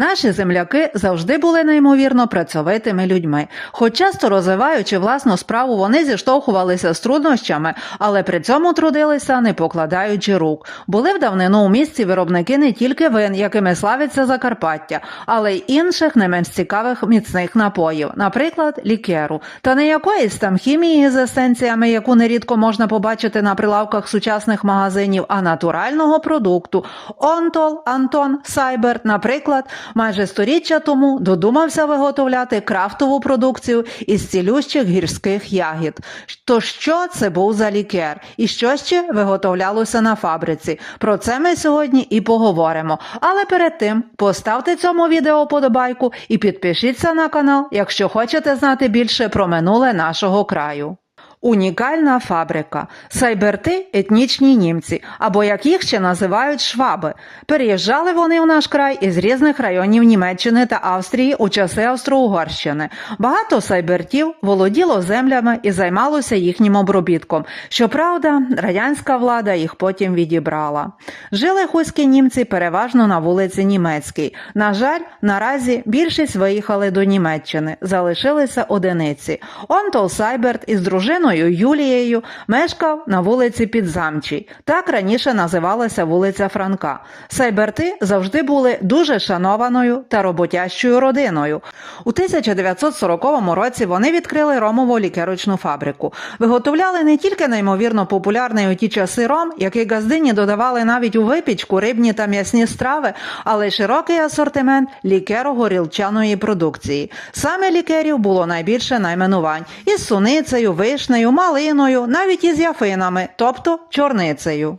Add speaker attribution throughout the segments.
Speaker 1: Наші земляки завжди були неймовірно працьовитими людьми. Хоч часто розвиваючи власну справу, вони зіштовхувалися з труднощами, але при цьому трудилися, не покладаючи рук. Були в давнину у місті виробники не тільки вин, якими славиться Закарпаття, але й інших не менш цікавих міцних напоїв, наприклад, лікеру. Та не якоїсь там хімії з есенціями, яку нерідко можна побачити на прилавках сучасних магазинів, а натурального продукту. Онтол Антон Сайберт, наприклад, майже сторіччя тому додумався виготовляти крафтову продукцію із цілющих гірських ягід. То що це був за лікер? І що ще виготовлялося на фабриці? Про це ми сьогодні і поговоримо. Але перед тим поставте цьому відео подобайку і підпишіться на канал, якщо хочете знати більше про минуле нашого краю. Унікальна фабрика. Сайберти етнічні німці, або як їх ще називають шваби. Переїжджали вони в наш край із різних районів Німеччини та Австрії у часи Австро-Угорщини. Багато сайбертів володіло землями і займалося їхнім обробітком. Щоправда, радянська влада їх потім відібрала. Жили хуські німці переважно на вулиці Німецькій. На жаль, наразі більшість виїхали до Німеччини, залишилися одиниці. Онтол Сайберт із дружиною Юлією мешкав на вулиці Підзамчій. Так раніше називалася вулиця Франка. Сайберти завжди були дуже шанованою та роботящою родиною. У 1940 році вони відкрили ромову лікерочну фабрику. Виготовляли не тільки неймовірно популярний у ті часи ром, який газдині додавали навіть у випічку, рибні та м'ясні страви, але й широкий асортимент лікеро-горілчаної продукції. Саме лікерів було найбільше найменувань із суницею, вишнею, малиною, навіть із яфинами, тобто чорницею.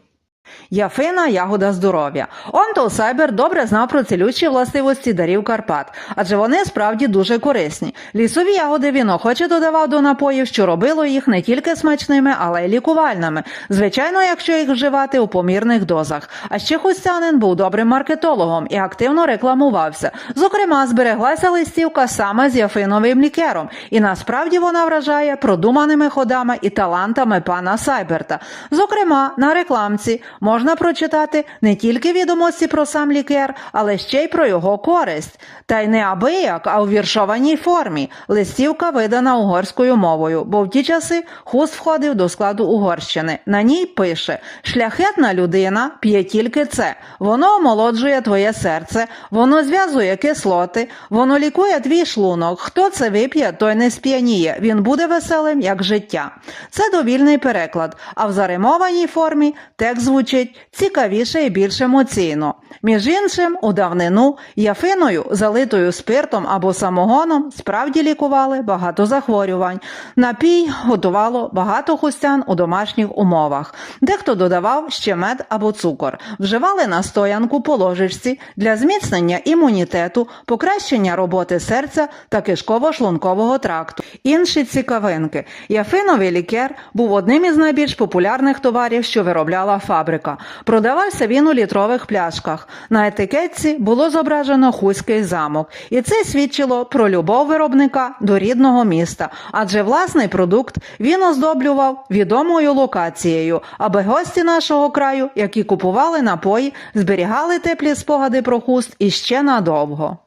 Speaker 1: Яфина ягода здоров'я. Онтол Сайбер добре знав про цілющі властивості дарів Карпат, адже вони справді дуже корисні. Лісові ягоди він охоче додавав до напоїв, що робило їх не тільки смачними, але й лікувальними. Звичайно, якщо їх вживати у помірних дозах. А ще Хустянин був добрим маркетологом і активно рекламувався. Зокрема, збереглася листівка саме з яфиновим лікером, і насправді вона вражає продуманими ходами і талантами пана Сайберта. Зокрема, на рекламці можна прочитати не тільки відомості про сам лікер, але ще й про його користь. Та й не абияк, а у віршованій формі. Листівка видана угорською мовою, бо в ті часи хуст входив до складу Угорщини. На ній пише: шляхетна людина п'є тільки це. Воно омолоджує твоє серце, воно зв'язує кислоти, воно лікує твій шлунок. Хто це вип'є, той не сп'яніє. Він буде веселим, як життя. Це довільний переклад, а в заримованій формі текст звучить цікавіше і більш емоційно. Між іншим, у давнину яфиною, залитою спиртом або самогоном, справді лікували багато захворювань. Напій готувало багато хустян у домашніх умовах. Дехто додавав ще мед або цукор. Вживали настоянку по ложечці для зміцнення імунітету, покращення роботи серця та кишково-шлункового тракту. Інші цікавинки. Яфиновий лікер був одним із найбільш популярних товарів, що виробляла фабрика. Продавався він у літрових пляшках. На етикетці було зображено Хуський замок, і це свідчило про любов виробника до рідного міста, адже власний продукт він оздоблював відомою локацією, аби гості нашого краю, які купували напої, зберігали теплі спогади про хуст іще надовго.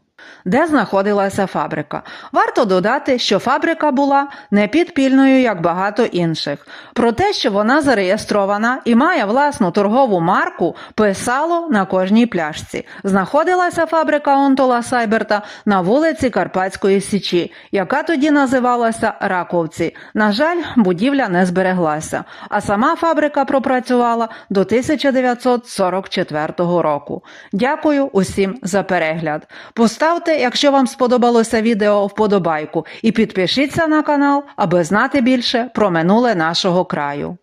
Speaker 1: Де знаходилася фабрика? Варто додати, що фабрика була не підпільною, як багато інших. Про те, що вона зареєстрована і має власну торгову марку, писало на кожній пляшці. Знаходилася фабрика Онтола Сайберта на вулиці Карпатської Січі, яка тоді називалася Раковці. На жаль, будівля не збереглася, а сама фабрика пропрацювала до 1944 року. Дякую усім за перегляд. Поставте, якщо вам сподобалося відео, вподобайку і підпишіться на канал, аби знати більше про минуле нашого краю.